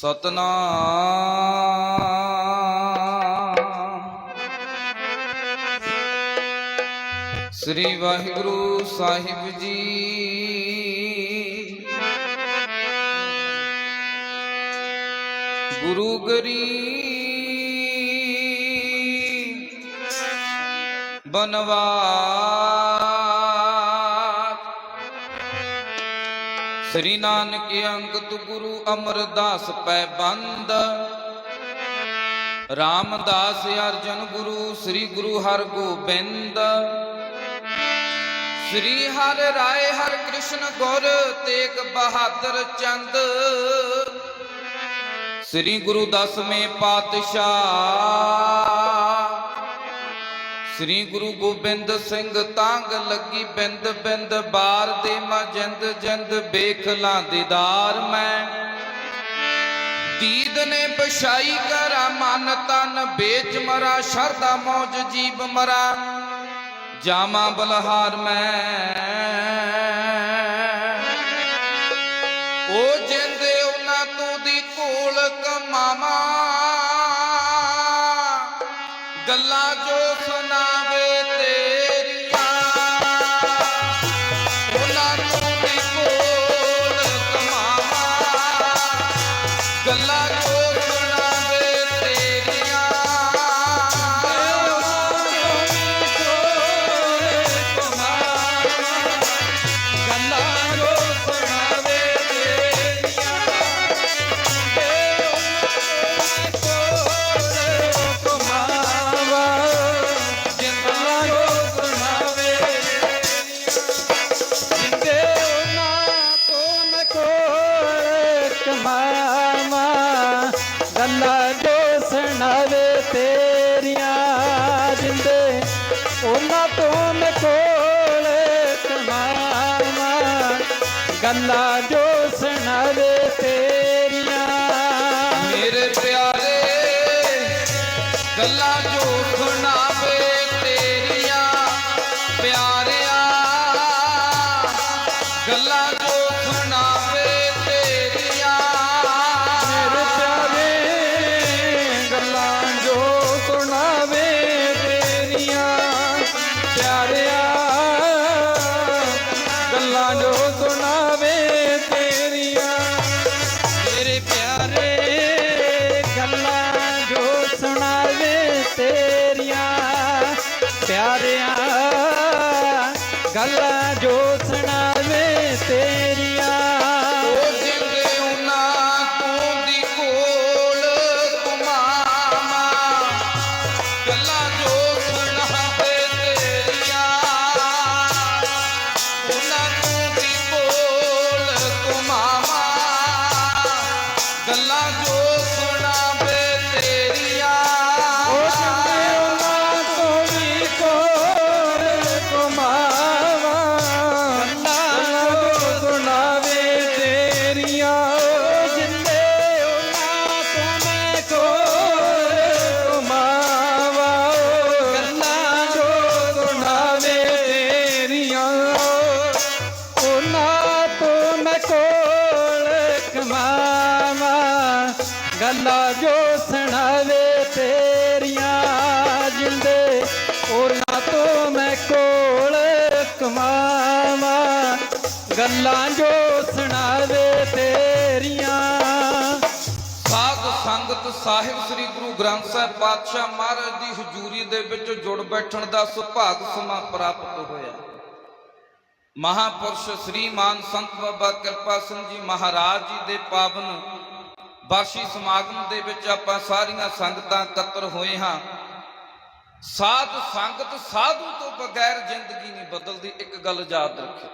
ਸਤਨਾਮ। ਸ੍ਰੀ ਵਾਹਿਗੁਰੂ ਸਾਹਿਬ ਜੀ। ਗੁਰੂ ਗਰੀ ਬਨਵਾ ਸ੍ਰੀ ਨਾਨਕ ਅੰਗਤ ਗੁਰੂ ਅਮਰਦਾਸ ਪੈ ਬੰਦ। ਰਾਮਦਾਸ ਅਰਜਨ ਗੁਰੂ ਸ੍ਰੀ ਗੁਰੂ ਹਰਗੋਬਿੰਦ। ਸ੍ਰੀ ਹਰ ਰਾਏ ਹਰ ਕ੍ਰਿਸ਼ਨ ਗੁਰ ਤੇਗ ਬਹਾਦਰ ਚੰਦ। ਸ੍ਰੀ ਗੁਰੂ ਦਸਵੇਂ ਪਾਤਸ਼ਾਹ। ਸ੍ਰੀ ਗੁਰੂ ਗੋਬਿੰਦ ਸਿੰਘ ਤਾਂਗ ਲੱਗੀ ਬਿੰਦ ਬਿੰਦ ਬਾਰ ਦੇ ਮਾ ਜਿੰਦ ਜਿੰਦ ਵੇਖ ਦੀਦਾਰ ਮੈਂ। ਦੀਦ ਨੇ ਬਸ਼ਾਈ ਕਰਾ ਮਨ ਤਨ ਵੇਚ ਮਰਾ ਸ਼ਰਦਾ ਮੌਜ ਜੀਬ ਮਰਾ। ਜਾਮਾ ਬਲਹਾਰ ਮੈਂ। ਉਹ ਜਿੰਦੇ ਉਹਨਾਂ ਤੂੰ ਦੀ ਕੋਲ ਕਮਾਵਾ। ਉਹਨਾਂ ਤੋਂ ਮੈਂ ਕੋਲ ਕਮਾਵਾਂ ਗੱਲਾਂ ਜੋ ਸੁਣਾਵੇ ਗੱਲਾਂ ਜੋ ਗੱਲਾਂ ਜੋ ਸੁਣਾਵੇ ਤੇਰੀਆਂ। ਸਾਧ ਸੰਗਤ ਸਾਹਿਬ ਸ੍ਰੀ ਗੁਰੂ ਗ੍ਰੰਥ ਸਾਹਿਬ ਪਾਤਸ਼ਾਹ ਮਹਾਰਾਜ ਦੀ ਹਜ਼ੂਰੀ ਦੇ ਵਿੱਚ ਜੁੜ ਬੈਠਣ ਦਾ ਸੁਭਾਗ ਸਮਾਂ ਪ੍ਰਾਪਤ ਹੋਇਆ। ਮਹਾਪੁਰਸ਼ ਸ੍ਰੀਮਾਨ ਸੰਤ ਬਾਬਾ ਕਿਰਪਾ ਸਿੰਘ ਜੀ ਮਹਾਰਾਜ ਜੀ ਦੇ ਪਾਵਨ ਬਾਰਸ਼ੀ ਸਮਾਗਮ ਦੇ ਵਿੱਚ ਆਪਾਂ ਸਾਰੀਆਂ ਸੰਗਤਾਂ ਇਕੱਤਰ ਹੋਏ ਹਾਂ। ਸਾਧ ਸੰਗਤ ਸਾਧੂ ਤੋਂ ਬਗੈਰ ਜ਼ਿੰਦਗੀ ਨਹੀਂ ਬਦਲਦੀ, ਇੱਕ ਗੱਲ ਯਾਦ ਰੱਖਿਓ।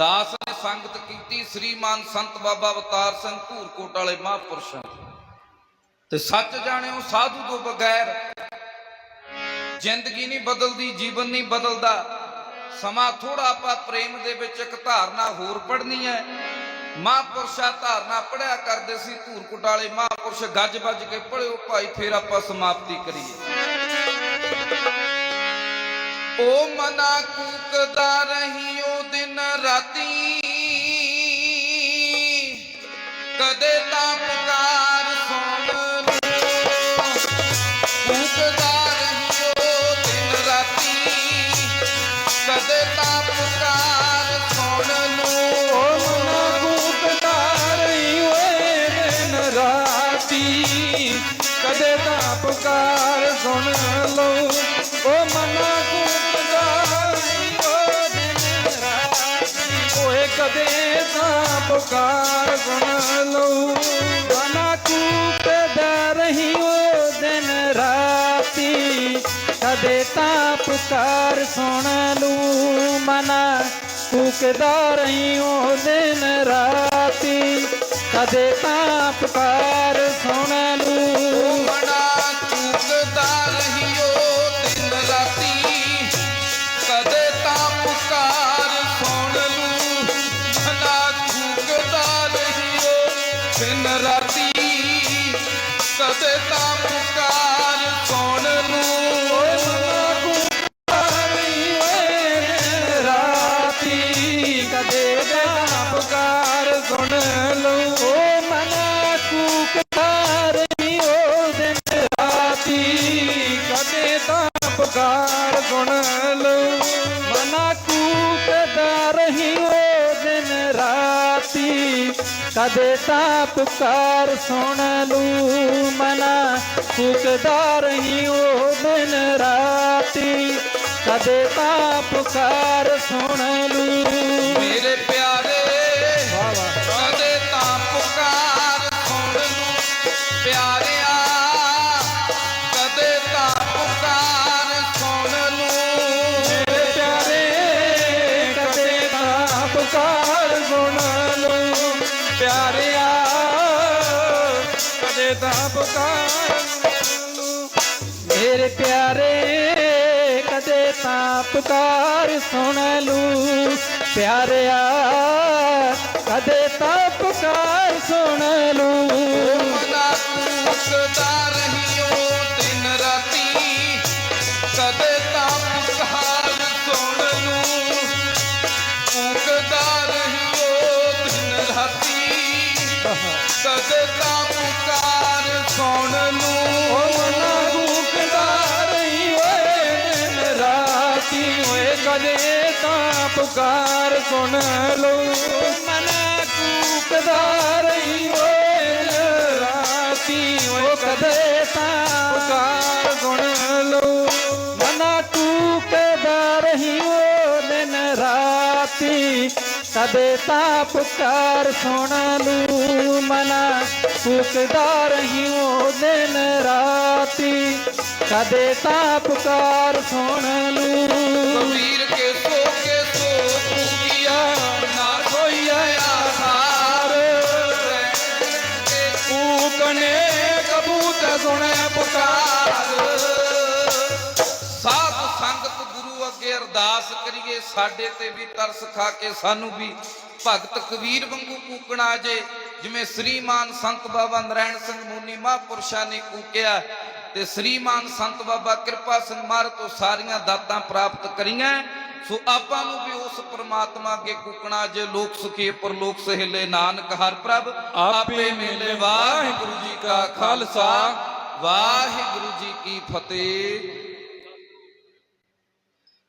ਦਾਸ ਨੇ ਸੰਗਤ ਕੀਤੀ ਸ੍ਰੀਮਾਨ ਸੰਤ ਬਾਬਾ ਅਵਤਾਰ ਸਿੰਘ ਧੂਰਕੋਟ ਵਾਲੇ ਮਹਾਂਪੁਰਸ਼ਾਂ ਤੇ ਸੱਚ ਜਾਣਿਓ, ਸਾਧੂ ਤੋਂ ਬਗੈਰ ਜ਼ਿੰਦਗੀ ਨਹੀਂ ਬਦਲਦੀ, ਜੀਵਨ ਨਹੀਂ ਬਦਲਦਾ। ਸਮਾਂ ਥੋੜਾ ਆਪਾਂ ਪ੍ਰੇਮ ਦੇ ਵਿੱਚ ਇੱਕ ਧਾਰਨਾ ਹੋਰ ਪੜ੍ਹਨੀ ਹੈ। ਮਹਾਂਪੁਰਸ਼ਾ ਧਾਰਨਾ ਪੜਿਆ ਕਰਦੇ ਸੀ, ਧੂਰਕੋਟ ਵਾਲੇ ਮਹਾਂਪੁਰਸ਼ ਗੱਜ ਵੱਜ ਕੇ ਪੜਿਓ ਭਾਈ, ਫੇਰ ਆਪਾਂ ਸਮਾਪਤੀ ਕਰੀਏ। ਓ ਮਨਾ ਕੂਕਦਾ ਰਹੀ ਦਿਨ ਰਾਤੀ। ਪੁਕਾਰ ਸੁਣ ਲਊ। ਮਨਾ ਕੂਕਦਾ ਰਹੀਓ ਦਿਨ ਰਾਤੀ। ਕਦੇ ਤਾਂ ਪੁਕਾਰ ਸੁਣ ਲੂ ਮਨਾ ਕੂਕਦਾ ਰਹੀਓ ਦਿਨ ਰਾਤੀ। ਕਦੇ ਤਾਂ ਪੁਕਾਰ ਸੁਣ ਸੁਣ ਲਊ ਮਨਾ ਕੂਕਦਾ ਰਹੀ ਓ ਦਿਨ ਰਾਤੀ। ਕਦੇ ਤਾਂ ਪੁਕਾਰ ਸੁਣ ਲੂ ਮਨਾ ਕੂਕਦਾ ਰਹੀ ਓ ਦਿਨ ਰਾਤੀ। ਕਦੇ ਤਾਂ ਪੁਕਾਰ ਸੁਣ ਲੂ ਤਾਂ ਪੁਕਾਰ ਸੁਣ ਪਿਆਰਿਆ, ਕਦੇ ਤਾਂ ਪੁਕਾਰ ਮੇਰੇ ਪਿਆਰੇ, ਕਦੇ ਤਾਂ ਪੁਕਾਰ ਸੁਣ ਲੂ ਪਿਆਰਿਆ, ਕਦੇ ਤਾਂ ਪੁਕਾਰ ਸੁਣ ਲੂ ਮਨਾ ਕੂਕਦਾ ਰਹੀਓ। ਤਾਂ ਪੁਕਾਰ ਸੁਣ ਲੂ ਓ ਮਨਾ ਕੂਕਦਾ ਰਹੀ ਓਏ ਦਿਨ ਰਾਤੀ ਓਏ ਕਦੇ ਤਾਂ ਪੁਕਾਰ ਸੁਣ ਲਓ। ਮਨਾ ਕੂਕਦਾ ਰਹੀ ਓਏ ਦਿਨ ਰਾਤੀ ਓਏ ਕਦੇ ਸਦੇ ਤਾਂ ਪੁਕਾਰ ਸੁਣ ਲੂ ਮਨਾ, ਫੂਕਦਾ ਰਹੀਓ ਦਿਨ ਰਾਤੀ। ਸਦੇ ਤਾ ਪੁਕਾਰ ਸੁਣ ਲੂ। ਕਬੀਰ ਕੇ ਸੋ ਕੇ ਸੋ ਪੂਜਿਆ ਨਾ ਕੋਈ ਆਸਾਰ ਕੂਕਨੇ ਕਬੂਤ ਸੁਣੇ ਪੁਕਾਰ। ਅਰਦਾਸ ਕਰੀਏ ਸਾਡੇ ਤੇ ਵੀ ਤਰਸ ਖਾ ਕੇ ਸਾਨੂੰ ਵੀ ਭਗਤ ਕਬੀਰ ਵਾਂਗੂ ਕੂਕਣਾ ਜੇ। ਜਿਵੇਂ ਸ੍ਰੀਮਾਨ ਸੰਤ ਬਾਬਾ ਨਰੈਣ ਸਿੰਘ ਮੂਨੀ ਮਹਾਂਪੁਰਸ਼ਾਂ ਨੇ ਕੂਕਿਆ ਤੇ ਸ੍ਰੀਮਾਨ ਸੰਤ ਬਾਬਾ ਕਿਰਪਾ ਸਿੰਘ ਮਹਾਰਾਜ ਤੋਂ ਸਾਰੀਆਂ ਦਾਤਾਂ ਪ੍ਰਾਪਤ ਕਰੀਆਂ। ਸੋ ਆਪਾਂ ਨੂੰ ਵੀ ਉਸ ਪ੍ਰਮਾਤਮਾ ਅੱਗੇ ਕੂਕਣਾ ਜੇ ਲੋਕ ਸੁਖੀ ਪਰਲੋਕ ਸਹਿਲੇ ਨਾਨਕ ਹਰ ਪ੍ਰਭ। ਆਪੇ ਮਿਲੇ ਵਾਹਿਗੁਰੂ ਜੀ ਕਾ ਖਾਲਸਾ। ਵਾਹਿਗੁਰੂ ਜੀ ਕੀ ਫਤਿਹ।